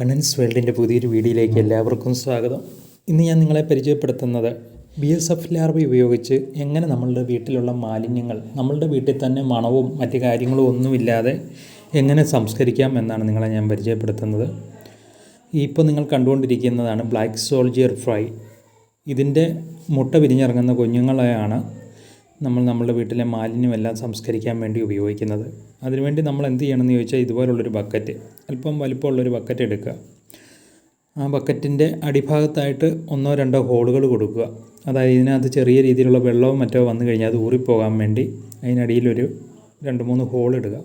കണ്ണൻസ് വേൾഡിന്റെ പുതിയൊരു വീഡിയോയിലേക്ക് എല്ലാവർക്കും സ്വാഗതം. ഇന്ന് ഞാൻ നിങ്ങളെ പരിചയപ്പെടുത്തുന്നത് ബി എസ് എഫ് ലാർവ ഉപയോഗിച്ച് എങ്ങനെ നമ്മളുടെ വീട്ടിലുള്ള മാലിന്യങ്ങൾ നമ്മളുടെ വീട്ടിൽ തന്നെ മണവും മറ്റ് കാര്യങ്ങളും ഒന്നുമില്ലാതെ എങ്ങനെ സംസ്കരിക്കാം എന്നാണ് നിങ്ങളെ ഞാൻ പരിചയപ്പെടുത്തുന്നത്. ഇപ്പോൾ നിങ്ങൾ കണ്ടുകൊണ്ടിരിക്കുന്നതാണ് ബ്ലാക്ക് സോൾജിയർ ഫ്രൈ ഇതിന്റെ മുട്ട വിരിഞ്ഞിറങ്ങുന്ന കുഞ്ഞുങ്ങളെയാണ് നമ്മൾ നമ്മുടെ വീട്ടിലെ മാലിന്യമെല്ലാം സംസ്കരിക്കാൻ വേണ്ടി ഉപയോഗിക്കുന്നത്. അതിനുവേണ്ടി നമ്മൾ എന്ത് ചെയ്യണമെന്ന് ചോദിച്ചാൽ ഇതുപോലുള്ളൊരു ബക്കറ്റ് അല്പം വലിപ്പമുള്ളൊരു ബക്കറ്റ് എടുക്കുക. ആ ബക്കറ്റിന്റെ അടിഭാഗത്തായിട്ട് ഒന്നോ രണ്ടോ ഹോളുകൾ കൊടുക്കുക. അതായത് ഇതിനകത്ത് ചെറിയ രീതിയിലുള്ള വെള്ളവും മറ്റോ വന്നു കഴിഞ്ഞാൽ അത് ഊറിപ്പോകാൻ വേണ്ടി അതിനടിയിലൊരു രണ്ട് മൂന്ന് ഹോൾ ഇടുക.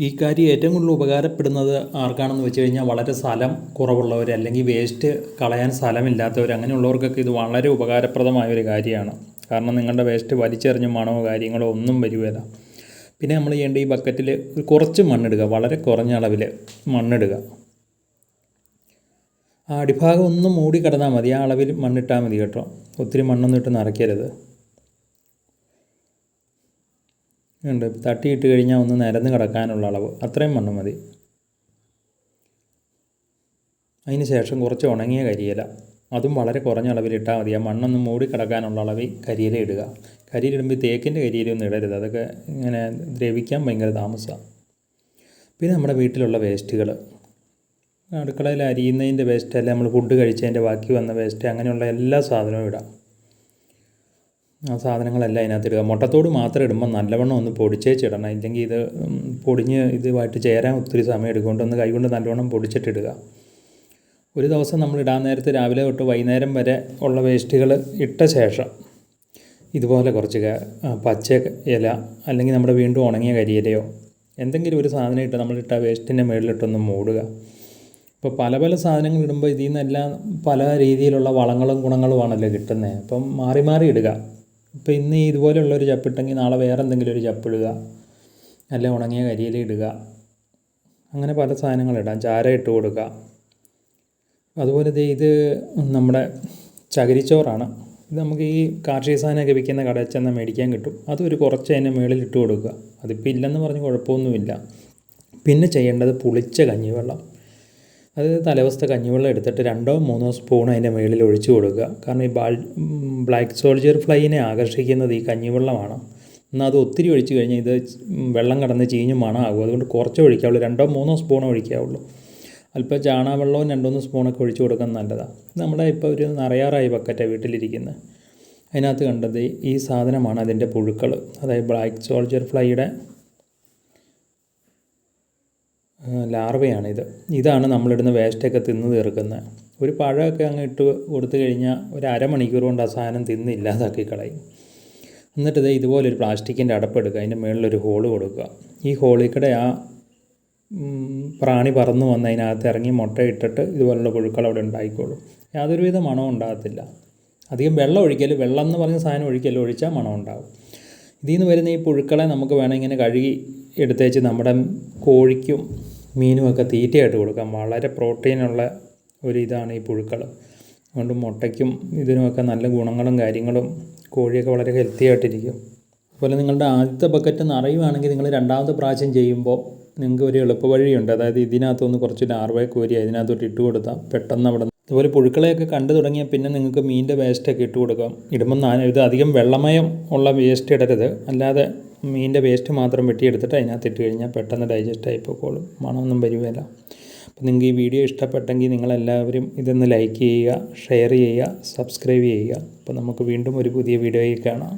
ഈ കാര്യം ഏറ്റവും കൂടുതൽ ഉപകാരപ്പെടുന്നത് ആർക്കാണെന്ന് വെച്ച് കഴിഞ്ഞാൽ വളരെ സ്ഥലം കുറവുള്ളവർ അല്ലെങ്കിൽ വേസ്റ്റ് കളയാൻ സ്ഥലമില്ലാത്തവർ അങ്ങനെയുള്ളവർക്കൊക്കെ ഇത് വളരെ ഉപകാരപ്രദമായ ഒരു കാര്യമാണ്. കാരണം നിങ്ങളുടെ വേസ്റ്റ് വലിച്ചെറിഞ്ഞ മണമോ കാര്യങ്ങളോ ഒന്നും വരുകയില്ല പിന്നെ നമ്മൾ ചെയ്യേണ്ട ഈ ബക്കറ്റിൽ കുറച്ച് മണ്ണിടുക വളരെ കുറഞ്ഞ അളവിൽ മണ്ണിടുക. ആ അടിഭാഗം ഒന്ന് മൂടി കിടന്നാൽ മതി ആ അളവിൽ മണ്ണിട്ടാൽ മതി കേട്ടോ. ഒത്തിരി മണ്ണൊന്നും ഇട്ട് നിറയ്ക്കരുത് ഉണ്ട് തട്ടിയിട്ട് കഴിഞ്ഞാൽ ഒന്ന് നിരന്ന് കിടക്കാനുള്ള അളവ്. അത്രയും മണ്ണ് മതി. അതിന് ശേഷം കുറച്ച് ഉണങ്ങിയ കരിയില. അതും വളരെ കുറഞ്ഞ അളവിൽ ഇട്ടാൽ മതി. ആ മണ്ണൊന്ന് മൂടി കിടക്കാനുള്ള അളവിൽ കരിയില ഇടുക. കരിയിലിടുമ്പോൾ തേക്കിന്റെ കരിയിലൊന്നും ഇടരുത്. അതൊക്കെ ഇങ്ങനെ ദ്രവിക്കാൻ ഭയങ്കര താമസമാണ് പിന്നെ നമ്മുടെ വീട്ടിലുള്ള വേസ്റ്റുകൾ. അടുക്കളയിൽ അരിയുന്നതിന്റെ വേസ്റ്റ് അല്ല നമ്മൾ ഫുഡ് കഴിച്ചതിന്റെ ബാക്കി വന്ന വേസ്റ്റ് അങ്ങനെയുള്ള എല്ലാ സാധനവും ഇടാം. ആ സാധനങ്ങളെല്ലാം അതിനകത്ത് ഇടുക. മുട്ടത്തോട് മാത്രം ഇടുമ്പോൾ നല്ലവണ്ണം ഒന്ന് പൊടിച്ചേച്ചിടണം ഇല്ലെങ്കിൽ ഇത് പൊടിഞ്ഞ് ഇതുമായിട്ട് ചേരാൻ ഒത്തിരി സമയം എടുക്കുകൊണ്ട് ഒന്ന് കൈകൊണ്ട് നല്ലവണ്ണം പൊടിച്ചിട്ടിടുക ഒരു ദിവസം നമ്മൾ ഇടാൻ നേരത്ത് രാവിലെ തൊട്ട് വൈകുന്നേരം വരെ ഉള്ള വേസ്റ്റുകൾ ഇട്ട ശേഷം ഇതുപോലെ കുറച്ച് പച്ച ഇല അല്ലെങ്കിൽ നമ്മുടെ വീണ്ടും ഉണങ്ങിയ കരിയിലയോ എന്തെങ്കിലും ഒരു സാധനം ഇട്ട് നമ്മളിട്ട വേസ്റ്റിന്റെ മുകളിലിട്ടൊന്ന് മൂടുക. ഇപ്പോൾ പല പല സാധനങ്ങൾ ഇടുമ്പോൾ ഇതിൽ നിന്നെല്ലാം പല രീതിയിലുള്ള വളങ്ങളും ഗുണങ്ങളുമാണല്ലോ കിട്ടുന്നത് അപ്പം മാറി മാറി ഇടുക. ഇപ്പോൾ ഇന്ന് ഇതുപോലെയുള്ള ഒരു ചപ്പിട്ടെങ്കിൽ നാളെ വേറെ എന്തെങ്കിലും ഒരു ചപ്പിടുക അല്ലെങ്കിൽ ഉണങ്ങിയ കരിയില ഇടുക. അങ്ങനെ പല സാധനങ്ങൾ ഇടാം. ചാര ഇട്ട് കൊടുക്കുക. അതുപോലെ ദേ ഇത് നമ്മുടെ ചകിരിച്ചോറാണ്. ഇത് നമുക്ക് ഈ കാർഷിക സാധനമൊക്കെ വിൽക്കുന്ന കടയിൽ ചെന്നാൽ മേടിക്കാൻ കിട്ടും. അതൊരു കുറച്ച് അതിന്റെ മുകളിൽ ഇട്ട് കൊടുക്കുക. അതിപ്പോൾ ഇല്ലെന്ന് പറഞ്ഞ് കുഴപ്പമൊന്നുമില്ല. പിന്നെ ചെയ്യേണ്ടത് പുളിച്ച കഞ്ഞിവെള്ളം. അത് തലവസ്ഥ കഞ്ഞിവെള്ളം എടുത്തിട്ട് രണ്ടോ മൂന്നോ സ്പൂൺ അതിന്റെ മുകളിൽ ഒഴിച്ചു കൊടുക്കുക. കാരണം ഈ ബാൾ ബ്ലാക്ക് സോൾജിയർ ഫ്ലൈനെ ആകർഷിക്കുന്നത് ഈ കഞ്ഞിവെള്ളമാണ്. എന്നാൽ അത് ഒത്തിരി ഒഴിച്ചു കഴിഞ്ഞാൽ ഇത് വെള്ളം കടന്ന് ചീഞ്ഞ് മണമാകും. അതുകൊണ്ട് കുറച്ച് ഒഴിക്കാവുള്ളൂ. രണ്ടോ മൂന്നോ സ്പൂണോ ഒഴിക്കാവുള്ളൂ. അല്പം ചാണകവെള്ളവും രണ്ടുമൂന്ന് സ്പൂണൊക്കെ ഒഴിച്ച് കൊടുക്കുന്നത് നല്ലതാണ് നമ്മുടെ ഇപ്പോൾ ഒരു നിറയാറായി ബക്കറ്റാണ് വീട്ടിലിരിക്കുന്നത് അതിനകത്ത് കണ്ടത് ഈ സാധനമാണ് അതിന്റെ പുഴുക്കൾ അതായത് ബ്ലാക്ക് സോൾജർ ഫ്ലൈയുടെ ലാർവയാണിത്. ഇതാണ് നമ്മളിടുന്ന വേസ്റ്റൊക്കെ തിന്ന് തീർക്കുന്നത് ഒരു പഴമൊക്കെ അങ്ങ് ഇട്ട് കൊടുത്തു കഴിഞ്ഞാൽ ഒരു അരമണിക്കൂർ കൊണ്ട് ആ സാധനം തിന്ന് ഇല്ലാതാക്കി കളയും. എന്നിട്ട് ഇത് ഇതുപോലൊരു പ്ലാസ്റ്റിക്കിന്റെ അടപ്പെടുക്കുക അതിന്റെ മുകളിലൊരു ഹോൾ കൊടുക്കുക. ഈ ഹോളിൽ കൂടെ ആ പ്രാണി പറന്നു വന്ന് അതിനകത്ത് ഇറങ്ങി മുട്ട ഇട്ടിട്ട് ഇതുപോലുള്ള പുഴുക്കൾ അവിടെ ഉണ്ടായിക്കോളും. യാതൊരുവിധ മണവും ഉണ്ടാകത്തില്ല. അധികം വെള്ളം ഒഴിക്കൽ വെള്ളം എന്ന് പറഞ്ഞ സാധനം ഒഴിക്കൽ ഒഴിച്ചാൽ മണം ഉണ്ടാകും ഇതിൽ നിന്ന് വരുന്ന ഈ പുഴുക്കളെ നമുക്ക് വേണം ഇങ്ങനെ കഴുകി എടുത്തേച്ച് നമ്മുടെ കോഴിക്കും മീനും ഒക്കെ തീറ്റയായിട്ട് കൊടുക്കാം. വളരെ പ്രോട്ടീനുള്ള ഒരു ഇതാണ് ഈ പുഴുക്കൾ. അതുകൊണ്ട് മുട്ടയ്ക്കും ഇതിനുമൊക്കെ നല്ല ഗുണങ്ങളും കാര്യങ്ങളും കോഴിയൊക്കെ വളരെ ഹെൽത്തി ആയിട്ടിരിക്കും. അതുപോലെ നിങ്ങളുടെ ആദ്യത്തെ ബക്കറ്റ് നിറയുവാണെങ്കിൽ നിങ്ങൾ രണ്ടാമത്തെ പ്രാവശ്യം ചെയ്യുമ്പോൾ നിങ്ങൾക്ക് ഒരു എളുപ്പ വഴിയുണ്ട് അതായത് ഇതിനകത്തുനിന്ന് കുറച്ച് ലാർവയെ കോരി അതിനകത്തോട്ട് ഇട്ട് കൊടുത്താൽ പെട്ടെന്ന് അവിടെ അതുപോലെ പുഴുക്കളെയൊക്കെ കണ്ടു തുടങ്ങിയാൽ പിന്നെ നിങ്ങൾക്ക് മീനിന്റെ വേസ്റ്റൊക്കെ ഇട്ട് കൊടുക്കാം. ഇടുമ്പോൾ നാന ഇത് അധികം വെള്ളമയം ഉള്ള വേസ്റ്റ് ഇടരുത്. അല്ലാതെ മീനിന്റെ വേസ്റ്റ് മാത്രം വെട്ടിയെടുത്തിട്ട് അതിനകത്ത് ഇട്ട് കഴിഞ്ഞാൽ പെട്ടെന്ന് ഡൈജസ്റ്റ് ആയി പോയിക്കോളും മണമൊന്നും വരുകയില്ല. അപ്പോൾ നിങ്ങൾക്ക് ഈ വീഡിയോ ഇഷ്ടപ്പെട്ടെങ്കിൽ നിങ്ങളെല്ലാവരും ഇതൊന്ന് ലൈക്ക് ചെയ്യുക ഷെയർ ചെയ്യുക സബ്സ്ക്രൈബ് ചെയ്യുക. അപ്പോൾ നമുക്ക് വീണ്ടും ഒരു പുതിയ വീഡിയോയിൽ കാണാം.